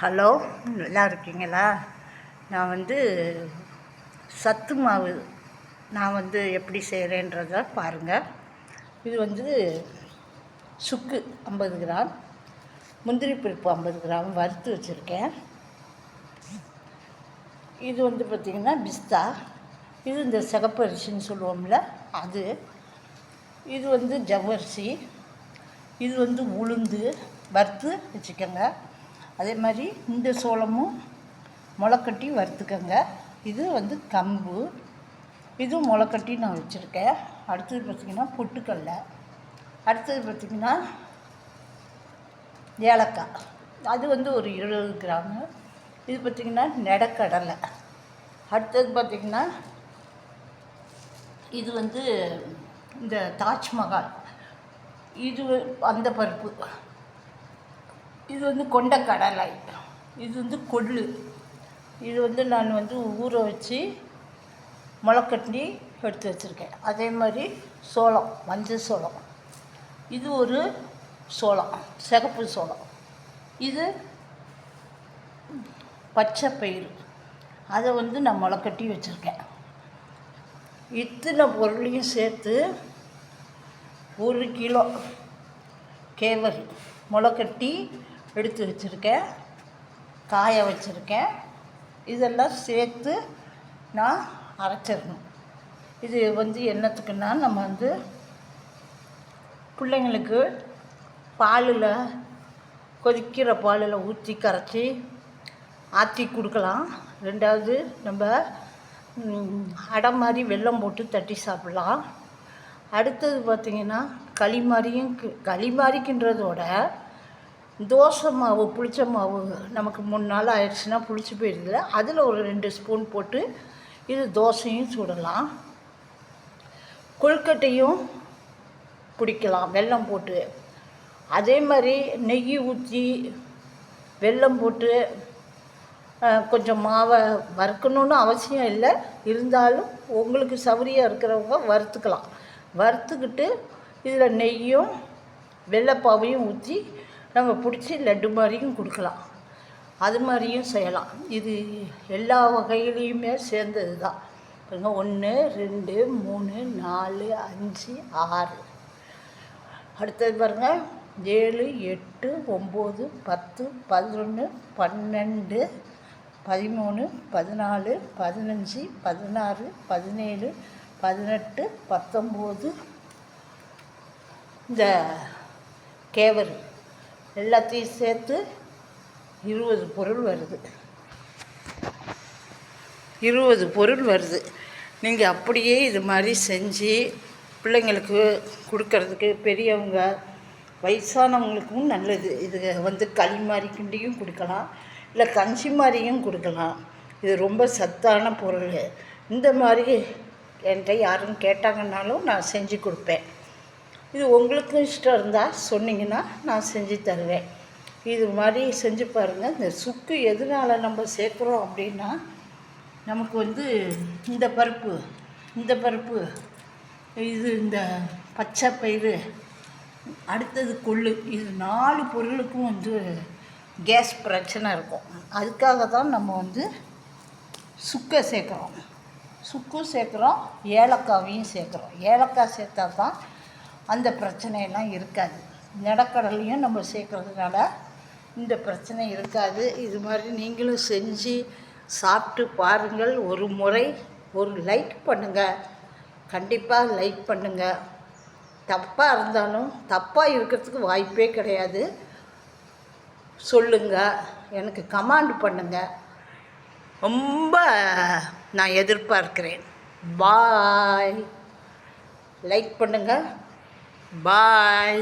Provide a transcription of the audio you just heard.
Hello நல்லா இருக்கீங்களா? நான் வந்து சத்து மாவு நான் வந்து எப்படி செய்கிறேன்றத பாருங்கள் இது வந்து சுக்கு ஐம்பது கிராம் முந்திரி பருப்பு ஐம்பது கிராம் வறுத்து வச்சுருக்கேன். இது வந்து பார்த்திங்கன்னா பிஸ்தா. இது இந்த சிகப்பு அரிசின்னு சொல்லுவோம்ல அது. இது வந்து ஜவ்வரிசி. இது வந்து உளுந்து வறுத்து வச்சுக்கோங்க. அதே மாதிரி இந்த சோளமும் முளைக்கட்டி வறுத்துக்கோங்க. இது வந்து கம்பு. இதுவும் முளைக்கட்டி நான் வச்சுருக்கேன். அடுத்தது பார்த்திங்கன்னா பொட்டுக்கடல. அடுத்தது பார்த்திங்கன்னா ஏலக்காய். அது வந்து ஒரு இருபது கிராமு. இது பார்த்திங்கன்னா நெடக்கடலை அடுத்தது பார்த்திங்கன்னா இது வந்து இந்த தாஜ்மஹால். இது அந்த பருப்பு. இது வந்து கொண்ட கடலை இது வந்து கொள்ளு. இது வந்து நான் வந்து ஊற வச்சு முளைக்கட்டி எடுத்து வச்சுருக்கேன். அதே மாதிரி சோளம் மஞ்சள் சோளம். இது ஒரு சோளம் சிகப்பு சோளம். இது பச்சை பயிறு. அதை வந்து நான் முளைக்கட்டி வச்சுருக்கேன். இத்தனை பொருளையும் சேர்த்து ஒரு கிலோ கேவரி முளைக்கட்டி எடுத்து வச்சுருக்கேன். காய வச்சுருக்கேன். இதெல்லாம் சேர்த்து நான் அரைச்சிடணும். இது வந்து என்னத்துக்குன்னா நம்ம வந்து பிள்ளைங்களுக்கு பாலில் கொதிக்கிற பாலில் ஊற்றி கரைச்சி ஆற்றி கொடுக்கலாம். ரெண்டாவது நம்ம அடை மாதிரி வெல்லம் போட்டு தட்டி சாப்பிட்லாம். அடுத்தது பார்த்திங்கன்னா களி மாதிரியும் களி மாதிரிக்கின்றதோட தோசை மாவு புளிச்ச மாவு நமக்கு மூணு நாள் ஆயிடுச்சுன்னா புளிச்சு போயிடுதுல. அதில் ஒரு ரெண்டு ஸ்பூன் போட்டு இது தோசையும் சுடலாம். கொழுக்கட்டையும் பிடிக்கலாம் வெல்லம் போட்டு. அதே மாதிரி நெய் ஊற்றி வெல்லம் போட்டு கொஞ்சம் மாவை வறுக்கணுன்னு அவசியம் இல்லை. இருந்தாலும் உங்களுக்கு சௌரியம் இருக்கிறவங்க வறுத்துக்கலாம். வறுத்துக்கிட்டு இதில் நெய்யும் வெள்ளைப்பாவையும் ஊற்றி நம்ம பிடிச்சி லட்டு மாதிரியும் கொடுக்கலாம். அது மாதிரியும் செய்யலாம். இது எல்லா வகையிலையுமே சேர்ந்தது தான். பாருங்க ஒன்று ரெண்டு மூணு நாலு அஞ்சு ஆறு. அடுத்தது பாருங்கள் ஏழு எட்டு ஒம்பது பத்து பதினொன்று பன்னெண்டு பதிமூணு பதினாலு பதினஞ்சு பதினாறு பதினேழு பதினெட்டு பத்தொம்போது. இந்த கேவரு. எல்லாத்தையும் சேர்த்து இருபது பொருள் வருது. இருபது பொருள் வருது. நீங்கள் அப்படியே இது மாதிரி செஞ்சு பிள்ளைங்களுக்கு கொடுக்கறதுக்கு பெரியவங்க வயசானவங்களுக்கும் நல்லது. இது வந்து களி மாதிரி கிண்டியும் கொடுக்கலாம் இல்லை கஞ்சி மாதிரியும் கொடுக்கலாம். இது ரொம்ப சத்தான பொருள். இந்த மாதிரி என்கிட்ட யாரும் கேட்டாங்கன்னாலும் நான் செஞ்சு கொடுப்பேன். இது உங்களுக்கும் இஷ்டம் இருந்தால் சொன்னீங்கன்னா நான் செஞ்சு தருவேன். இது மாதிரி செஞ்சு பாருங்கள் இந்த சுக்கு எதனால் நம்ம சேர்க்குறோம் அப்படின்னா நமக்கு வந்து இந்த பருப்பு இந்த பருப்பு இது இந்த பச்சை பயிறு அடுத்தது கொள்ளு இது நாலு பொருளுக்கும் வந்து கேஸ் பிரச்சனை இருக்கும். அதுக்காக தான் நம்ம வந்து சுக்கை சேர்க்குறோம். சுக்கும் சேர்க்குறோம் ஏலக்காவையும் சேர்க்குறோம். ஏலக்காய் சேர்த்தா தான் அந்த பிரச்சனையெல்லாம் இருக்காது. நிலக்கடலையும் நம்ம சேர்க்குறதுனால இந்த பிரச்சனை இருக்காது. இது மாதிரி நீங்களும் செஞ்சு சாப்பிட்டு பாருங்கள். ஒரு முறை ஒரு லைக் பண்ணுங்கள் கண்டிப்பாக லைக் பண்ணுங்கள் தப்பாக இருந்தாலும் தப்பாக இருக்கிறதுக்கு வாய்ப்பே கிடையாது. சொல்லுங்கள் எனக்கு கமாண்ட் பண்ணுங்கள் ரொம்ப நான் எதிர்பார்க்கிறேன். பாய். லைக் பண்ணுங்கள் பாய்